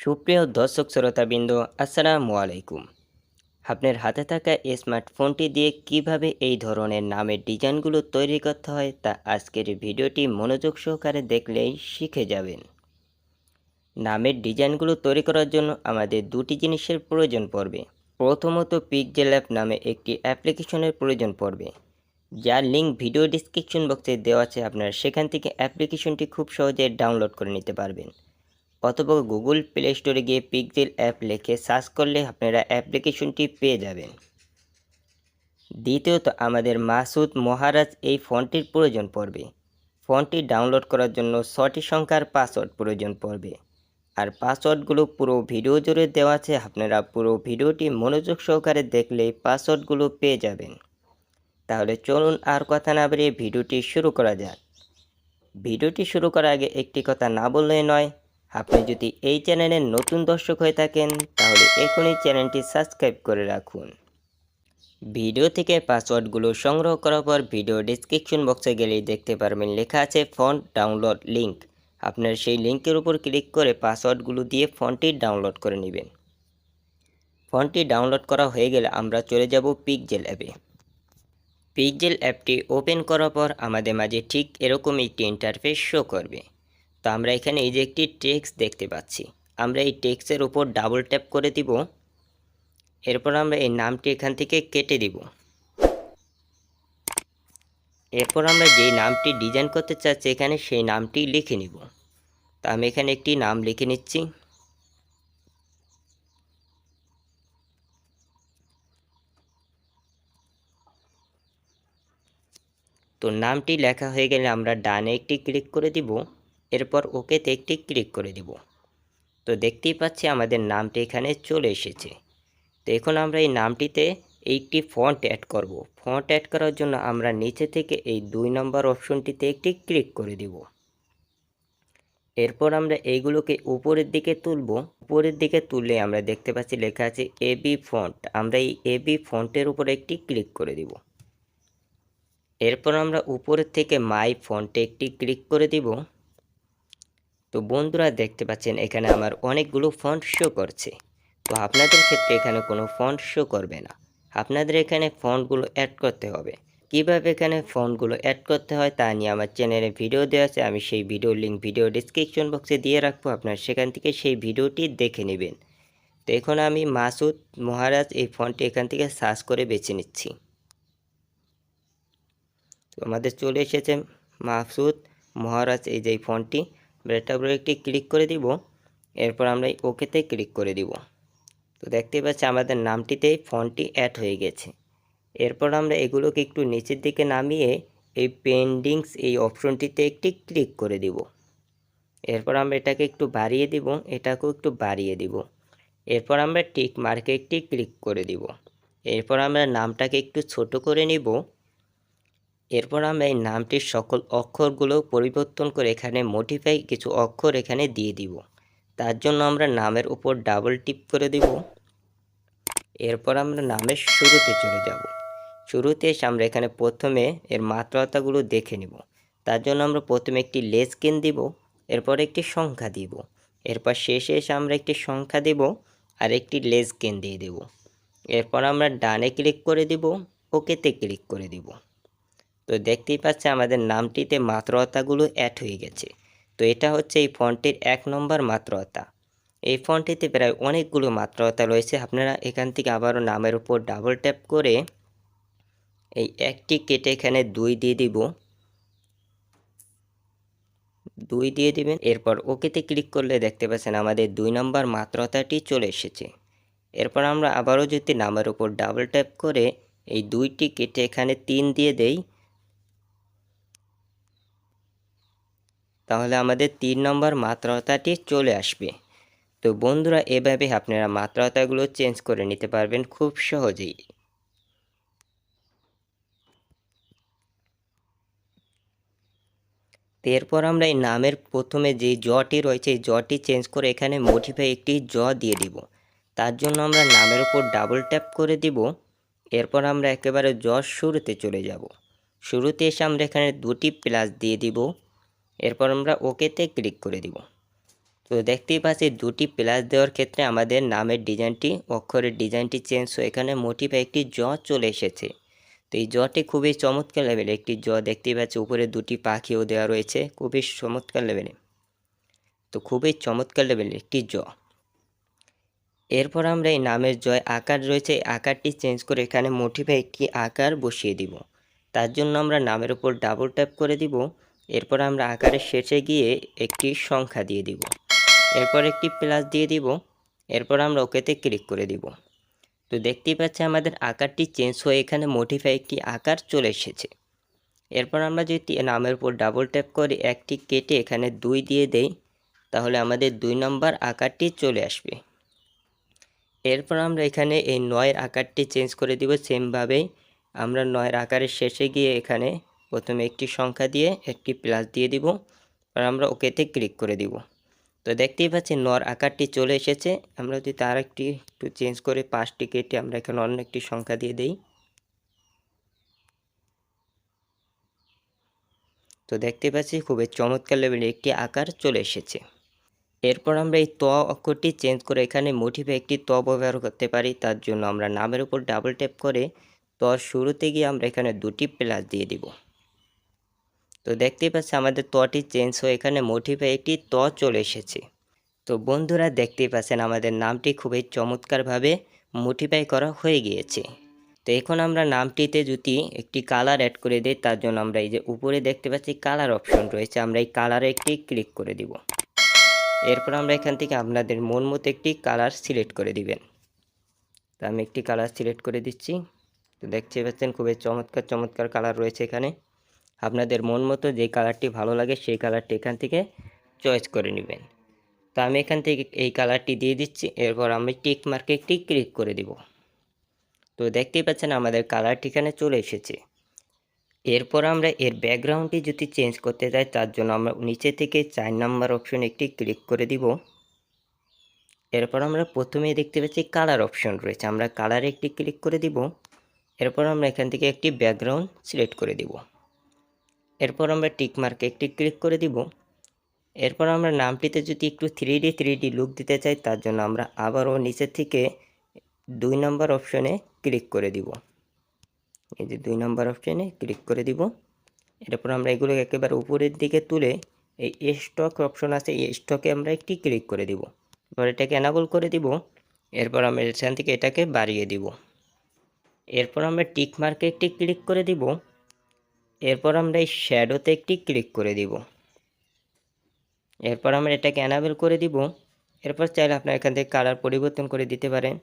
সুপ্রিয় দর্শক শ্রোতাবৃন্দ, আসসালামু আলাইকুম। আপনার হাতে থাকা স্মার্টফোনটি দিয়ে কীভাবে এই ধরনের নামের ডিজাইনগুলো তৈরি করতে হয় তা আজকের ভিডিওটি মনোযোগ সহকারে দেখলেই শিখে যাবেন। নামের ডিজাইনগুলো তৈরি করার জন্য আমাদের দুটি জিনিসের প্রয়োজন পড়বে। প্রথমত পিকজেল অ্যাপ নামে একটি অ্যাপ্লিকেশনের প্রয়োজন পড়বে। যার লিঙ্ক ভিডিও ডিসক্রিপশন বক্সে দেওয়া আছে, আপনারা সেখান থেকে অ্যাপ্লিকেশনটি খুব সহজে ডাউনলোড করে নিতে পারবেন। অথবা গুগল প্লে স্টোরে গিয়ে পিকজেল অ্যাপ লিখে সার্চ করলে আপনারা অ্যাপ্লিকেশনটি পেয়ে যাবেন। দ্বিতীয়ত, আমাদের মাসুদ মহারাজ এই ফোনটির প্রয়োজন পড়বে। ফোনটি ডাউনলোড করার জন্য ছটি সংখ্যার পাসওয়ার্ড প্রয়োজন পড়বে। আর পাসওয়ার্ডগুলো পুরো ভিডিও জুড়ে দেওয়া আছে, আপনারা পুরো ভিডিওটি মনোযোগ সহকারে দেখলে পাসওয়ার্ডগুলো পেয়ে যাবেন। তাহলে চলুন আর কথা না বেরিয়ে ভিডিওটি শুরু করা যাক। ভিডিওটি শুরু করার আগে একটি কথা না বললে নয় আপনি যদি এই চ্যানেলের নতুন দর্শক হয়ে থাকেন, তাহলে এখনই চ্যানেলটি সাবস্ক্রাইব করে রাখুন। ভিডিও থেকে পাসওয়ার্ডগুলো সংগ্রহ করার পর ভিডিও ডিসক্রিপশন বক্সে গেলেই দেখতে পারবেন লেখা আছে ফন্ট ডাউনলোড লিঙ্ক আপনার সেই লিঙ্কের উপর ক্লিক করে পাসওয়ার্ডগুলো দিয়ে ফোনটি ডাউনলোড করে নেবেন। ফোনটি ডাউনলোড করা হয়ে গেলে আমরা চলে যাব পিকজেল অ্যাপে। পিকজেল অ্যাপটি ওপেন করার পর আমাদের মাঝে ঠিক এরকম একটি ইন্টারফেস শো করবে। তো আমরা এখানে এই যে একটি টেক্সট দেখতে পাচ্ছি। আমরা এই টেক্সটের উপর ডাবল ট্যাপ করে দিব। এরপর আমরা এই নামটি এখান থেকে কেটে দিব। এরপর আমরা যেই নামটি ডিজাইন করতে চাচ্ছি, এখানে সেই নামটি লিখে নিব। তো আমি এখানে একটি নাম লিখে নিচ্ছি। তো নামটি লেখা হয়ে গেলে আমরা ডানে একটি ক্লিক করে দিব। এরপর ওকেতে একটি ক্লিক করে দিব। তো দেখতেই পাচ্ছি আমাদের নামটি এখানে চলে এসেছে। তো এখন আমরা এই নামটিতে একটি ফন্ট অ্যাড করব। ফন্ট অ্যাড করার জন্য আমরা নিচে থেকে এই দুই নম্বর অপশনটিতে একটি ক্লিক করে দিব। এরপর আমরা এইগুলোকে উপরের দিকে তুলব। উপরের দিকে তুললে আমরা দেখতে পাচ্ছি লেখা আছে এবি ফন্ট আমরা এই এবি ফন্টের উপর একটি ক্লিক করে দিব। এরপর আমরা উপরের থেকে মাই ফন্টে একটি ক্লিক করে দিব। তো বন্ধুরা দেখতে পাচ্ছেন, এখানে আমার অনেকগুলো ফন্ট শো করছে। তো আপনাদের ক্ষেত্রে এখানে কোনো ফন্ট শো করবে না। আপনাদের এখানে ফন্টগুলো অ্যাড করতে হবে। কীভাবে এখানে ফন্টগুলো অ্যাড করতে হয় তা নিয়ে আমার চ্যানেলে ভিডিও দেওয়া আছে। আমি সেই ভিডিও লিঙ্ক ভিডিও ডিসক্রিপশন বক্সে দিয়ে রাখব। আপনার সেখান থেকে সেই ভিডিওটি দেখে নেবেন। তো এখন আমি মাসুদ মহারাজ এই ফন্টটি এখান থেকে সার্চ করে বেছে নিচ্ছি। তো আমাদের চলে এসেছে মাসুদ মহারাজ এই যে ফন্টটি উপরে একটি ক্লিক করে দিব, এরপর আমরা ওকেতে ক্লিক করে দিব। তো দেখতে পাচ্ছি আমাদের নামটিতেই ফোনটি অ্যাড হয়ে গেছে। এরপর আমরা এগুলোকে একটু নিচের দিকে নামিয়ে এই পেন্ডিংস এই অপশনটিতে একটি ক্লিক করে দিব। এরপর আমরা এটাকে একটু বাড়িয়ে দিব, এটাকেও একটু বাড়িয়ে দিব। এরপর আমরা টিক মার্কে একটি ক্লিক করে দিব। এরপর আমরা নামটাকে একটু ছোট করে নিব। এরপর আমরা এই নামটির সকল অক্ষরগুলো পরিবর্তন করে এখানে মডিফাই কিছু অক্ষর এখানে দিয়ে দিব। তার জন্য আমরা নামের উপর ডাবল টিপ করে দিব। এরপর আমরা নামের শুরুতে চলে যাব। শুরুতে এসে আমরা এখানে প্রথমে এর মাত্রাতাগুলো দেখে নিব। তার জন্য আমরা প্রথমে একটি লেস কেন দিব, এরপর একটি সংখ্যা দিব। এরপর শেষে এসে আমরা একটি সংখ্যা দেব আর একটি লেস কেন দিয়ে দেব। এরপর আমরা ডানে ক্লিক করে দিব ওকেতে ক্লিক করে দিব। তো দেখতেই পাচ্ছে আমাদের নামটিতে মাত্রতাগুলো অ্যাড হয়ে গেছে। তো এটা হচ্ছে এই ফন্টের এক নম্বর মাত্রতা। এই ফন্টটিতে প্রায় অনেকগুলো মাত্রতা রয়েছে। আপনারা এখান থেকে আবারও নামের উপর ডাবল ট্যাপ করে এই একটি কেটে এখানে দুই দিয়ে দিব। দুই দিয়ে দিবেন, এরপর ওকেতে ক্লিক করলে দেখতে পাচ্ছেন আমাদের দুই নম্বর মাত্রতাটি চলে এসেছে। এরপর আমরা আবারও যদি নামের উপর ডাবল ট্যাপ করে এই দুইটি কেটে এখানে তিন দিয়ে দেই তাহলে আমাদের তিন নম্বর মাত্রাতাটি চলে আসবে। তো বন্ধুরা, এভাবে আপনারা মাত্রাতাগুলো চেঞ্জ করে নিতে পারবেন খুব সহজেই। এরপর আমরা এই নামের প্রথমে যে জটি রয়েছে, এই জটি চেঞ্জ করে এখানে মডিফাই একটি জ দিয়ে দিব। তার জন্য আমরা নামের উপর ডাবল ট্যাপ করে দিব। এরপর আমরা একেবারে জ শুরুতে চলে যাব। শুরুতে এসে আমরা এখানে দুটি প্লাস দিয়ে দিব। এরপর আমরা ওকেতে ক্লিক করে দিব। তো দেখতেই পাচ্ছি দুটি প্লাস দেওয়ার ক্ষেত্রে আমাদের নামের ডিজাইনটি, অক্ষরের ডিজাইনটি চেঞ্জ হয়ে এখানে মোটিভে একটি জ চলে এসেছে। তো এই জটি খুবই চমৎকার লেভেলে একটি জ, দেখতেই পাচ্ছি উপরে দুটি পাখিও দেওয়া রয়েছে, খুবই চমৎকার লেভেলে তো খুবই চমৎকার লেভেলের একটি জ। এরপর আমরা এই নামের জয় আকার রয়েছে আকারটি চেঞ্জ করে এখানে মোটিভে একটি আকার বসিয়ে দিব। তার জন্য আমরা নামের উপর ডাবল ট্যাপ করে দিব। এরপর আমরা আকারের শেষে গিয়ে একটি সংখ্যা দিয়ে দিব। এরপর একটি প্লাস দিয়ে দিব। এরপর আমরা ওকেতে ক্লিক করে দিব। তো দেখতেই পাচ্ছি আমাদের আকারটি চেঞ্জ হয়ে এখানে মোটিফাই একটি আকার চলে এসেছে। এরপর আমরা যদি নামের উপর ডাবল ট্যাপ করে একটি কেটে এখানে দুই দিয়ে দেই, তাহলে আমাদের দুই নম্বর আকারটি চলে আসবে। এরপর আমরা এখানে এই নয়ের আকারটি চেঞ্জ করে দিব। সেমভাবেই আমরা নয়ের আকারের শেষে গিয়ে এখানে প্রথমে একটি সংখ্যা দিয়ে একটি প্লাস দিয়ে দিব। আর আমরা ওকেতে ক্লিক করে দিব। তো দেখতেই পাচ্ছি নর আকারটি চলে এসেছে। আমরা যদি তার একটি, একটু চেঞ্জ করে পাঁচটি কেটে আমরা এখানে অন্য একটি সংখ্যা দিয়ে দেই। তো দেখতে পাচ্ছি খুবই চমৎকার লেভেলে একটি আকার চলে এসেছে। এরপর আমরা এই ত অক্ষরটি চেঞ্জ করে এখানে মোটিভে একটি ত ব্যবহার করতে পারি। তার জন্য আমরা নামের উপর ডাবল ট্যাপ করে ত শুরুতে গিয়ে আমরা এখানে দুটি প্লাস দিয়ে দিব। তো দেখতেই পাচ্ছি আমাদের তটি চেঞ্জ হয়ে এখানে মোটিভে একটি ত চলে এসেছে। তো বন্ধুরা দেখতেই পাচ্ছেন আমাদের নামটি খুবই চমৎকারভাবে মোটিফাই করা হয়ে গিয়েছে। তো এখন আমরা নামটিতে যদি একটি কালার অ্যাড করে দিই, তার জন্য আমরা এই যে উপরে দেখতে পাচ্ছি কালার অপশন রয়েছে, আমরা এই কালারে একটি ক্লিক করে দিব। এরপর আমরা এখান থেকে আপনাদের মন মতো একটি কালার সিলেক্ট করে দিবেন। তো আমি একটি কালার সিলেক্ট করে দিচ্ছি। তো দেখতে পাচ্ছেন খুবই চমৎকার চমৎকার কালার রয়েছে এখানে। আপনাদের মন মতো যে কালারটি ভালো লাগে সেই কালারটি এখান থেকে চয়েস করে নেবেন। তো আমি এখান থেকে এই কালারটি দিয়ে দিচ্ছি, এরপর আমি টিক মার্কে একটি ক্লিক করে দিব। তো দেখতেই পাচ্ছেন আমাদের কালারটি এখানে চলে এসেছে। এরপর আমরা এর ব্যাকগ্রাউন্ডটি যদি চেঞ্জ করতে চাই তার জন্য আমরা নিচে থেকে চার নাম্বার অপশন একটি ক্লিক করে দিব। এরপর আমরা প্রথমেই দেখতে পাচ্ছি কালার অপশন রয়েছে, আমরা কালারে একটি ক্লিক করে দিব। এরপর আমরা এখান থেকে একটি ব্যাকগ্রাউন্ড সিলেক্ট করে দিব। এরপর আমরা টিক মার্কে একটি ক্লিক করে দিব। এরপর আমরা নামটিতে যদি একটু three D three D look দিতে চাই, তার জন্য আমরা আবারও নিচে থেকে দুই নম্বর অপশনে ক্লিক করে দিব। এই যে দুই নম্বর অপশনে ক্লিক করে দিব। এরপর আমরা এগুলো একেবারে উপরের দিকে তুলে এই স্টক অপশন আছে, এই স্টকে আমরা একটি ক্লিক করে দিব। এবার এটাকে অ্যানাবল করে দিব। এরপর আমরা এখান থেকে এটাকে বাড়িয়ে দিব। এরপর আমরা টিক মার্কে একটি ক্লিক করে দিব। এরপর আমরা এই শ্যাডোতে একটি ক্লিক করে দিব। এরপর আমরা এটাকে অ্যানাবেল করে দিব। এরপর চাইলে আপনার এখান থেকে কালার পরিবর্তন করে দিতে পারেন।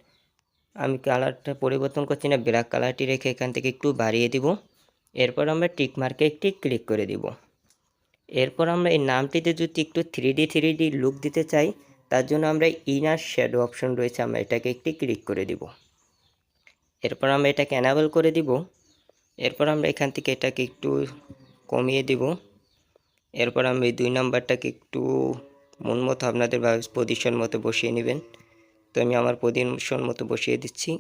আমি কালারটা পরিবর্তন করছি না ব্ল্যাক কালারটি রেখে এখান থেকে একটু বাড়িয়ে দিব। এরপর আমরা টিক মার্কে একটি ক্লিক করে দিব। এরপর আমরা এই নামটিতে যদি একটু three D three D look দিতে চাই, তার জন্য আমরা ইনার শ্যাডো অপশন রয়েছে, আমরা এটাকে একটি ক্লিক করে দিব। এরপর আমরা এটাকে অ্যানাবেল করে দিব। এরপর আমরা এখান থেকে এটাকে একটু কমিয়ে দিব। এরপর আমি দুই নাম্বারটাকে একটু মন মতো আপনাদের পজিশন মতো বসিয়ে নেবেন। তো আমি আমার পজিশন মতো বসিয়ে দিচ্ছি।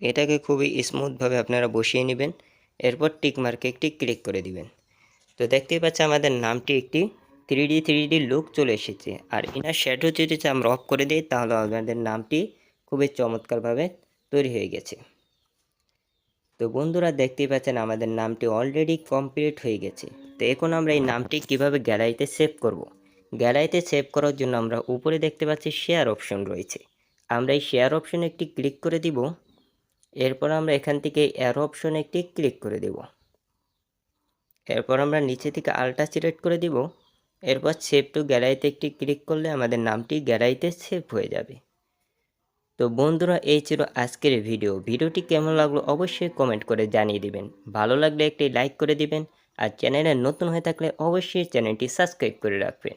এটাকে খুবই স্মুথভাবে আপনারা বসিয়ে নেবেন। এরপর টিক মার্কে একটি ক্লিক করে দিবেন। তো দেখতেই পাচ্ছি আমাদের নামটি একটি three D three D look চলে এসেছে। আর ইনার শ্যাডো যদি আমরা অফ করে দিই, তাহলে আপনাদের নামটি খুবই চমৎকারভাবে তৈরি হয়ে গেছে। তো বন্ধুরা, দেখতেই পাচ্ছেন আমাদের নামটি অলরেডি কমপ্লিট হয়ে গেছে। তো এখন আমরা এই নামটি কীভাবে গ্যালারিতে সেভ করব। গ্যালারিতে সেভ করার জন্য আমরা উপরে দেখতে পাচ্ছি শেয়ার অপশন রয়েছে। আমরা এই শেয়ার অপশনে একটি ক্লিক করে দিব। এরপর আমরা এখান থেকে অ্যারো অপশনে একটি ক্লিক করে দেব। এরপর আমরা নিচে থেকে আলটা সিলেক্ট করে দিব। এরপর সেভ টু গ্যালারিতে একটি ক্লিক করলে আমাদের নামটি গ্যালারিতে সেভ হয়ে যাবে। তো বন্ধুরা, এই ছিল আজকের ভিডিও ভিডিওটি কেমন লাগল অবশ্যই কমেন্ট করে জানিয়ে দিবেন। ভালো লাগলে একটি লাইক করে দিবেন আর চ্যানেলে নতুন হয়ে থাকলে অবশ্যই চ্যানেলটি সাবস্ক্রাইব করে রাখবেন।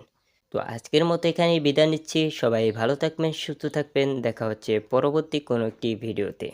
তো আজকের মতো এখানেই বিদায় নিচ্ছি। সবাই ভালো থাকবেন, সুস্থ থাকবেন। দেখা হচ্ছে পরবর্তী কোনো একটি ভিডিওতে